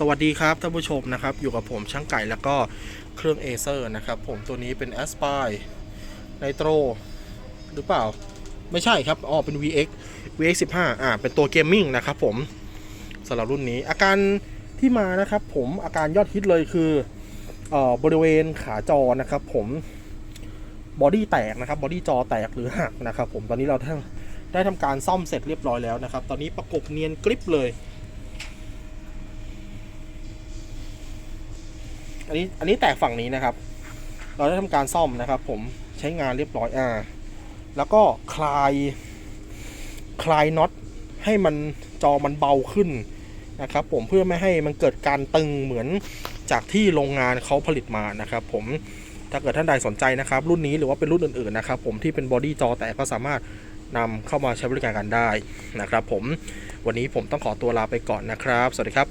สวัสดีครับท่านผู้ชมนะครับ อยู่กับผมช่างไก่แล้วก็เครื่องเอเซอร์นะครับ ผมตัวนี้เป็น a s p i r e Nitro หรือเปล่า ไม่ใช่ครับอ๋อเป็น VX VX 15อ่าเป็นตัวเกมมิ่งนะครับผมสำหรับรุ่นนี้ อาการที่มานะครับ ผมอาการยอดฮิตเลยคือเอ่อบริเวณขาจอนะครับ ผมบอดี้แตกนะครับบอดี้จอแตกหรือหักนะครับ ผมตอนนี้เราได้ได้ทำการซ่อมเสร็จเรียบร้อยแล้วนะครับ ตอนนี้ประกบเนียนกริปเลย อันนี้อันนี้แตกฝั่งนี้นะครับ เราได้ทำการซ่อมนะครับ ผมใช้งานเรียบร้อยอ่า แล้วก็คลายคลายน็อตให้มันจอมันเบาขึ้นนะครับ ผมเพื่อไม่ให้มันเกิดการตึงเหมือนจากที่โรงงานเขาผลิตมานะครับ ผมถ้าเกิดท่านใดสนใจนะครับ รุ่นนี้หรือว่าเป็นรุ่นอื่นๆนะครับผมที่เป็นบอดี้จอแตกก็สามารถนำเข้ามาใช้บริการกันได้นะครับ ผมวันนี้ผมต้องขอตัวลาไปก่อนนะครับ สวัสดีครับ